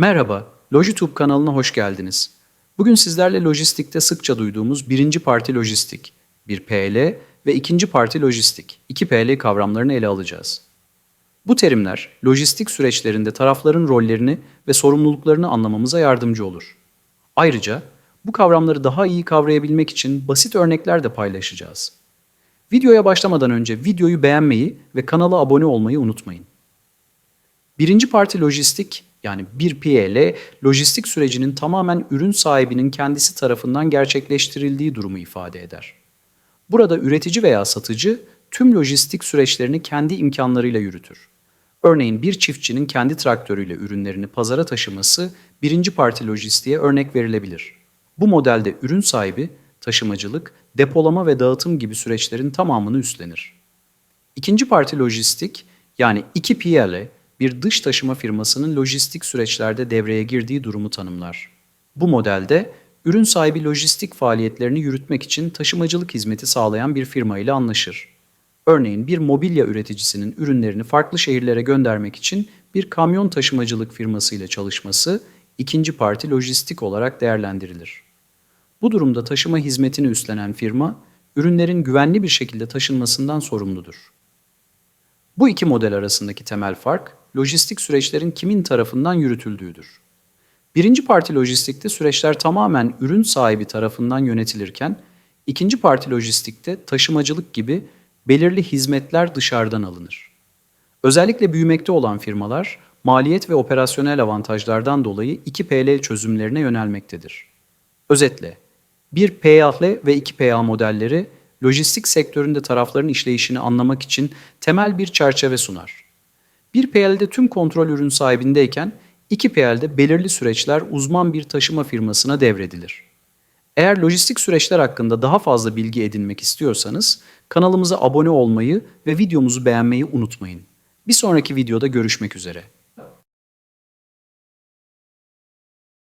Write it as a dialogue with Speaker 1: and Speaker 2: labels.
Speaker 1: Merhaba, Lojitube kanalına hoş geldiniz. Bugün sizlerle lojistikte sıkça duyduğumuz birinci parti lojistik, bir PL ve ikinci parti lojistik, 2PL kavramlarını ele alacağız. Bu terimler, lojistik süreçlerinde tarafların rollerini ve sorumluluklarını anlamamıza yardımcı olur. Ayrıca bu kavramları daha iyi kavrayabilmek için basit örnekler de paylaşacağız. Videoya başlamadan önce videoyu beğenmeyi ve kanala abone olmayı unutmayın. Birinci parti lojistik yani 1PL lojistik sürecinin tamamen ürün sahibinin kendisi tarafından gerçekleştirildiği durumu ifade eder. Burada üretici veya satıcı tüm lojistik süreçlerini kendi imkanlarıyla yürütür. Örneğin bir çiftçinin kendi traktörüyle ürünlerini pazara taşıması birinci parti lojistiğe örnek verilebilir. Bu modelde ürün sahibi taşımacılık, depolama ve dağıtım gibi süreçlerin tamamını üstlenir. İkinci parti lojistik yani 2PL bir dış taşıma firmasının lojistik süreçlerde devreye girdiği durumu tanımlar. Bu modelde ürün sahibi lojistik faaliyetlerini yürütmek için taşımacılık hizmeti sağlayan bir firma ile anlaşır. Örneğin bir mobilya üreticisinin ürünlerini farklı şehirlere göndermek için bir kamyon taşımacılık firması ile çalışması ikinci parti lojistik olarak değerlendirilir. Bu durumda taşıma hizmetini üstlenen firma, ürünlerin güvenli bir şekilde taşınmasından sorumludur. Bu iki model arasındaki temel fark, lojistik süreçlerin kimin tarafından yürütüldüğüdür. Birinci parti lojistikte süreçler tamamen ürün sahibi tarafından yönetilirken, ikinci parti lojistikte taşımacılık gibi belirli hizmetler dışarıdan alınır. Özellikle büyümekte olan firmalar, maliyet ve operasyonel avantajlardan dolayı 2PL çözümlerine yönelmektedir. Özetle, 1PL ve 2PA modelleri lojistik sektöründe tarafların işleyişini anlamak için temel bir çerçeve sunar. 1PL'de tüm kontrol ürün sahibindeyken 2PL'de belirli süreçler uzman bir taşıma firmasına devredilir. Eğer lojistik süreçler hakkında daha fazla bilgi edinmek istiyorsanız kanalımıza abone olmayı ve videomuzu beğenmeyi unutmayın. Bir sonraki videoda görüşmek üzere.